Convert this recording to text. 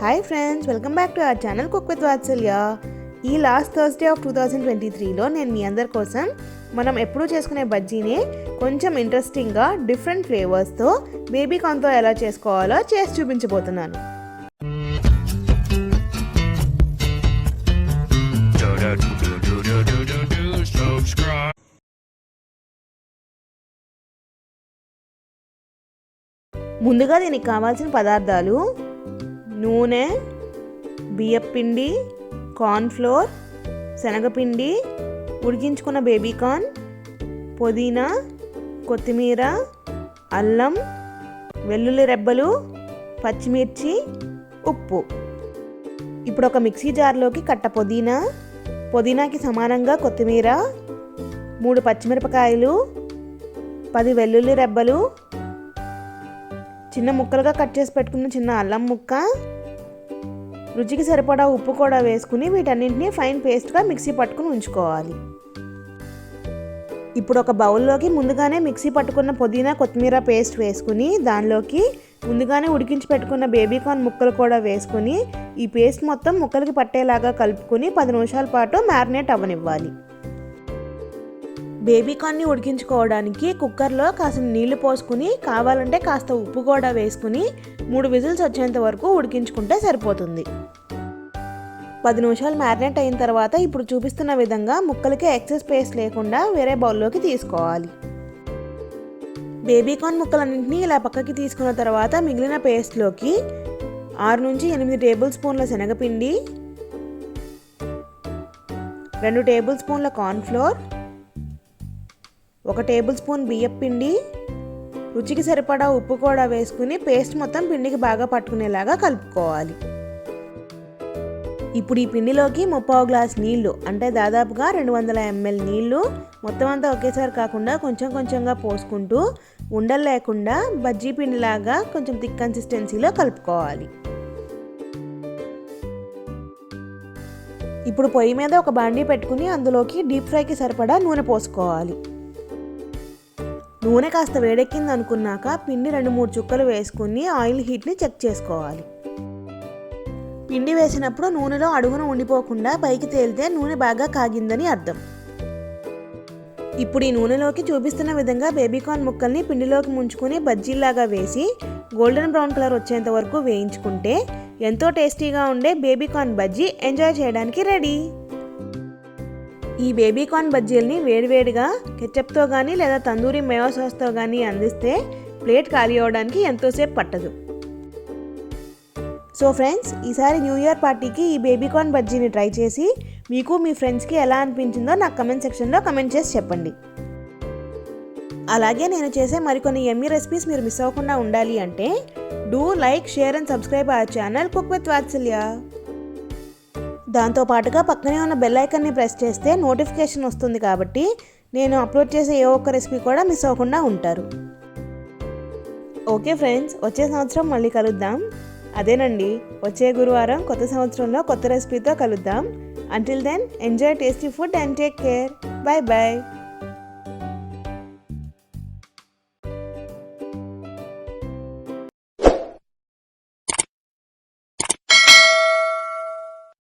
Hi friends welcome back to our channel cook with Vatsalya ఈ last Thursday of two thousand twenty త్రీలో నేను మీ అందరి కోసం మనం ఎప్పుడూ చేసుకునే బజ్జీని కొంచెం ఇంట్రెస్టింగ్గా డిఫరెంట్ ఫ్లేవర్స్తో బేబీ కాన్తో ఎలా చేసుకోవాలో చేసి చూపించబోతున్నాను. ముందుగా దీనికి కావాల్సిన పదార్థాలు నూనె బియ్యపిండి కార్న్ఫ్లోర్ శనగపిండి ఉడికించుకున్న బేబీ కార్న్ పుదీనా కొత్తిమీర అల్లం వెల్లుల్లి రెబ్బలు పచ్చిమిర్చి ఉప్పు. ఇప్పుడు ఒక మిక్సీ జార్లోకి కట్ట పుదీనా పుదీనాకి సమానంగా కొత్తిమీర మూడు పచ్చిమిరపకాయలు పది వెల్లుల్లి రెబ్బలు చిన్న ముక్కలుగా కట్ చేసి పెట్టుకున్న చిన్న అల్లం ముక్క రుచికి సరిపడా ఉప్పు కూడా వేసుకుని వీటన్నింటినీ ఫైన్ పేస్ట్గా మిక్సీ పట్టుకుని ఉంచుకోవాలి. ఇప్పుడు ఒక బౌల్లోకి ముందుగానే మిక్సీ పట్టుకున్న పుదీనా కొత్తిమీర పేస్ట్ వేసుకుని దానిలోకి ముందుగానే ఉడికించి పెట్టుకున్న బేబీ కార్న్ ముక్కలు కూడా వేసుకుని ఈ పేస్ట్ మొత్తం ముక్కలకి పట్టేలాగా కలుపుకుని పది నిమిషాల పాటు మ్యారినేట్ అవ్వనివ్వాలి. బేబీకాన్ని ఉడికించుకోవడానికి కుక్కర్లో కాసిన నీళ్ళు పోసుకుని కావాలంటే కాస్త ఉప్పు కూడా వేసుకుని మూడు విజిల్స్ వచ్చేంత వరకు ఉడికించుకుంటే సరిపోతుంది. పది నిమిషాలు మ్యారినేట్ అయిన తర్వాత ఇప్పుడు చూపిస్తున్న విధంగా ముక్కలకి ఎక్సెస్ పేస్ట్ లేకుండా వేరే బౌల్లోకి తీసుకోవాలి. బేబీకార్న్ ముక్కలన్నింటినీ ఇలా పక్కకి తీసుకున్న తర్వాత మిగిలిన పేస్ట్లోకి ఆరు నుంచి ఎనిమిది టేబుల్ స్పూన్ల శనగపిండి రెండు టేబుల్ స్పూన్ల కార్న్ఫ్లోర్ ఒక టేబుల్ స్పూన్ బియ్యం పిండి రుచికి సరిపడా ఉప్పు కూడా వేసుకుని పేస్ట్ మొత్తం పిండికి బాగా పట్టుకునేలాగా కలుపుకోవాలి. ఇప్పుడు ఈ పిండిలోకి ముప్పావు గ్లాస్ నీళ్ళు అంటే దాదాపుగా రెండు వందల ఎంఎల్ నీళ్ళు మొత్తం అంతా ఒకేసారి కాకుండా కొంచెం కొంచెంగా పోసుకుంటూ ఉండలు లేకుండా బజ్జీ పిండిలాగా కొంచెం థిక్ కన్సిస్టెన్సీలో కలుపుకోవాలి. ఇప్పుడు పొయ్యి మీద ఒక బాండీ పెట్టుకుని అందులోకి డీప్ ఫ్రైకి సరిపడా నూనె పోసుకోవాలి. నూనె కాస్త వేడెక్కింది అనుకున్నాక పిండి రెండు మూడు చుక్కలు వేసుకుని ఆయిల్ హీట్ని చెక్ చేసుకోవాలి. పిండి వేసినప్పుడు నూనెలో అడుగున ఉండిపోకుండా పైకి తేలితే నూనె బాగా కాగిందని అర్థం. ఇప్పుడు ఈ నూనెలోకి చూపిస్తున్న విధంగా బేబీకార్న్ ముక్కల్ని పిండిలోకి ముంచుకొని బజ్జీలాగా వేసి గోల్డెన్ బ్రౌన్ కలర్ వచ్చేంత వరకు వేయించుకుంటే ఎంతో టేస్టీగా ఉండే బేబీకార్న్ బజ్జీ ఎంజాయ్ చేయడానికి రెడీ. ఈ బేబీకార్న్ బజ్జీల్ని వేడివేడిగా కెచప్తో కానీ లేదా తందూరి మేవా సాస్తో కానీ అందిస్తే ప్లేట్ ఖాళీ అవడానికి ఎంతోసేపు పట్టదు. సో ఫ్రెండ్స్ ఈసారి న్యూ ఇయర్ పార్టీకి ఈ బేబీకార్న్ బజ్జీని ట్రై చేసి మీకు మీ ఫ్రెండ్స్కి ఎలా అనిపించిందో నాకు కమెంట్ సెక్షన్లో కమెంట్ చేసి చెప్పండి. అలాగే నేను చేసే మరికొన్ని ఎమ్మీ రెసిపీస్ మీరు మిస్ అవ్వకుండా ఉండాలి అంటే do like share and subscribe our channel cook with Vatsalya. దాంతో పాటుగా పక్కనే ఉన్న బెల్ ఐకన్ని ప్రెస్ చేస్తే నోటిఫికేషన్ వస్తుంది కాబట్టి నేను అప్లోడ్ చేసే ఏ ఒక్క రెసిపీ కూడా మిస్ అవ్వకుండా ఉంటారు. ఓకే ఫ్రెండ్స్ వచ్చే సంవత్సరం మళ్ళీ కలుద్దాం. అదేనండి వచ్చే గురువారం కొత్త సంవత్సరంలో కొత్త రెసిపీతో కలుద్దాం. Until then enjoy tasty food and take care bye bye